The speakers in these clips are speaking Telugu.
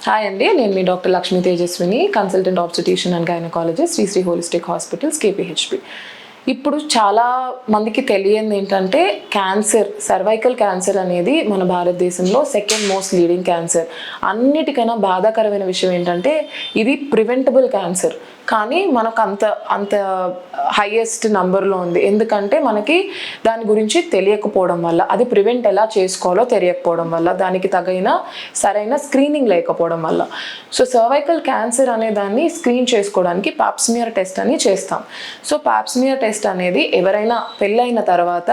హాయ్ అండి నేను మీ doctor Lakshmi Tejaswini consultant obstetrician and gynaecologist Sri Sri holistic hospitals KPHB ఇప్పుడు చాలా మందికి తెలియంది ఏంటంటే క్యాన్సర్ సర్వైకల్ క్యాన్సర్ అనేది మన భారతదేశంలో సెకండ్ మోస్ట్ లీడింగ్ క్యాన్సర్. అన్నిటికైనా బాధాకరమైన విషయం ఏంటంటే ఇది ప్రివెంటబుల్ క్యాన్సర్. కానీ మనకు అంత అంత హయ్యెస్ట్ నంబర్లో ఉంది. ఎందుకంటే మనకి దాని గురించి తెలియకపోవడం వల్ల అది ప్రివెంట్ ఎలా చేసుకోవాలో తెలియకపోవడం వల్ల దానికి తగిన సరైన స్క్రీనింగ్ లేకపోవడం వల్ల. సో సర్వైకల్ క్యాన్సర్ అనే దాన్ని స్క్రీన్ చేసుకోవడానికి పాప్స్మియర్ టెస్ట్ అని చేస్తాం. సో పాప్స్మియర్ టెస్ట్ అనేది ఎవరైనా పెళ్ళైన తర్వాత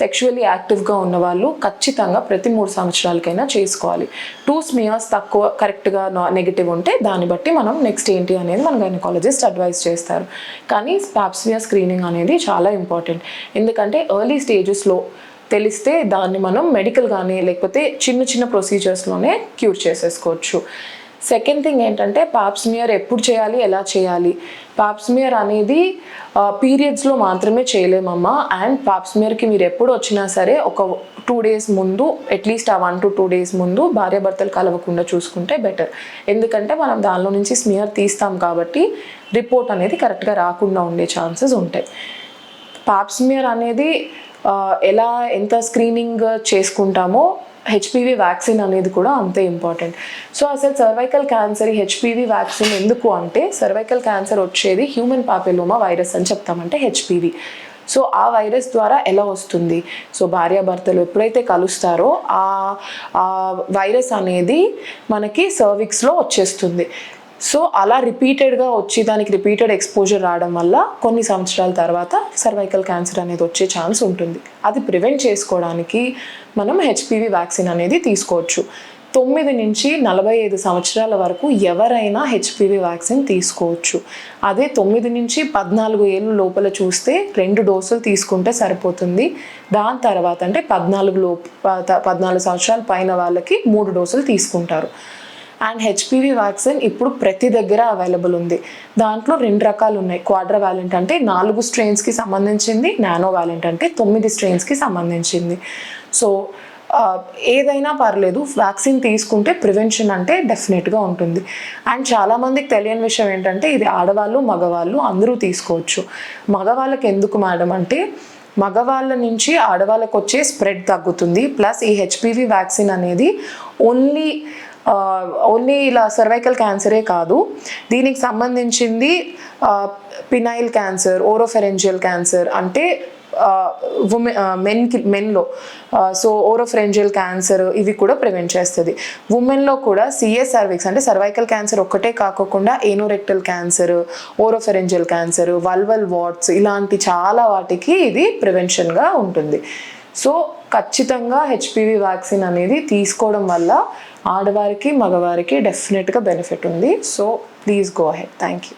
సెక్షువల్లీ యాక్టివ్గా ఉన్న వాళ్ళు ఖచ్చితంగా ప్రతి మూడు సంవత్సరాలకైనా చేసుకోవాలి. టూ స్మియర్స్ తక్కువ కరెక్ట్గా నెగిటివ్ ఉంటే దాన్ని బట్టి మనం నెక్స్ట్ ఏంటి అనేది మన గైనకాలజిస్ట్ అడ్వైస్ చేస్తారు. కానీ పాప్స్మియర్ స్క్రీనింగ్ అనేది చాలా ఇంపార్టెంట్ ఎందుకంటే ఎర్లీ స్టేజెస్లో తెలిస్తే దాన్ని మనం మెడికల్ కానీ లేకపోతే చిన్న చిన్న ప్రొసీజర్స్లోనే క్యూర్ చేసేసుకోవచ్చు. సెకండ్ థింగ్ ఏంటంటే పాప్స్మియర్ ఎప్పుడు చేయాలి ఎలా చేయాలి? పాప్స్మియర్ అనేది పీరియడ్స్లో మాత్రమే చేయలేమమ్మా. అండ్ పాప్స్మియర్కి మీరు ఎప్పుడు వచ్చినా సరే ఒక టూ డేస్ ముందు అట్లీస్ట్ ఆ వన్ టు టూ డేస్ ముందు భార్యాభర్తలు కలవకుండా చూసుకుంటే బెటర్ ఎందుకంటే మనం దానిలో నుంచి స్మియర్ తీస్తాం కాబట్టి రిపోర్ట్ అనేది కరెక్ట్గా రాకుండా ఉండే ఛాన్సెస్ ఉంటాయి. పాప్స్మియర్ అనేది ఎలా ఎంత స్క్రీనింగ్ చేసుకుంటామో హెచ్పివి వ్యాక్సిన్ అనేది కూడా అంతే ఇంపార్టెంట్ సో అసలు సర్వైకల్ క్యాన్సర్ ఈ హెచ్పివి వ్యాక్సిన్ ఎందుకు అంటే సర్వైకల్ క్యాన్సర్ వచ్చేది హ్యూమన్ పాపిలోమా వైరస్ అని చెప్తామంటే హెచ్పివి సో ఆ వైరస్ ద్వారా ఎలా వస్తుంది? సో భార్యాభర్తలు ఎప్పుడైతే కలుస్తారో ఆ ఆ వైరస్ అనేది మనకి సర్విక్స్లో వచ్చేస్తుంది. సో అలా రిపీటెడ్గా వచ్చి దానికి రిపీటెడ్ ఎక్స్పోజర్ రావడం వల్ల కొన్ని సంవత్సరాల తర్వాత సర్వైకల్ క్యాన్సర్ అనేది వచ్చే ఛాన్స్ ఉంటుంది. అది ప్రివెంట్ చేసుకోవడానికి మనం హెచ్పివి వ్యాక్సిన్ అనేది తీసుకోవచ్చు. తొమ్మిది నుంచి నలభై ఐదు సంవత్సరాల వరకు ఎవరైనా హెచ్పివి వ్యాక్సిన్ తీసుకోవచ్చు. అదే తొమ్మిది నుంచి పద్నాలుగు ఏళ్ళు లోపల చూస్తే రెండు డోసులు తీసుకుంటే సరిపోతుంది. దాని తర్వాత అంటే పద్నాలుగు లోపు పద్నాలుగు సంవత్సరాల పైన వాళ్ళకి మూడు డోసులు తీసుకుంటారు. అండ్ హెచ్పివి వ్యాక్సిన్ ఇప్పుడు ప్రతి దగ్గర అవైలబుల్ ఉంది. దాంట్లో రెండు రకాలు ఉన్నాయి. క్వాడ్రా వ్యాలెంట్ అంటే నాలుగు స్ట్రెయిన్స్కి సంబంధించింది నానో వ్యాలెంట్ అంటే తొమ్మిది స్ట్రెయిన్స్కి సంబంధించింది. సో ఏదైనా పర్లేదు వ్యాక్సిన్ తీసుకుంటే ప్రివెన్షన్ అంటే డెఫినెట్గా ఉంటుంది. అండ్ చాలామందికి తెలియని విషయం ఏంటంటే ఇది ఆడవాళ్ళు మగవాళ్ళు అందరూ తీసుకోవచ్చు. మగవాళ్ళకి ఎందుకు మేడం అంటే మగవాళ్ళ నుంచి ఆడవాళ్ళకు వచ్చే స్ప్రెడ్ తగ్గుతుంది. ప్లస్ ఈ హెచ్పివి వ్యాక్సిన్ అనేది ఓన్లీ ఓన్లీ ఇలా సర్వైకల్ క్యాన్సరే కాదు. దీనికి సంబంధించింది పినైల్ క్యాన్సర్ ఓరోఫెరెంజియల్ క్యాన్సర్ అంటే ఉమెన్ మెన్కి మెన్లో సో ఓరోఫ్రెంజియల్ క్యాన్సర్ ఇవి కూడా ప్రివెంట్ చేస్తుంది. ఉమెన్లో కూడా సిఎస్ సర్విక్స్ అంటే సర్వైకల్ క్యాన్సర్ ఒక్కటే కాకుండా anorectal cancer oropharyngeal cancer vulval warts ఇలాంటి చాలా వాటికి ఇది ప్రివెన్షన్గా ఉంటుంది. సో ఖచ్చితంగా హెచ్పివి వ్యాక్సిన్ అనేది తీసుకోవడం వల్ల ఆడవారికి మగవారికి డెఫినెట్గా బెనిఫిట్ ఉంది. So please go ahead thank you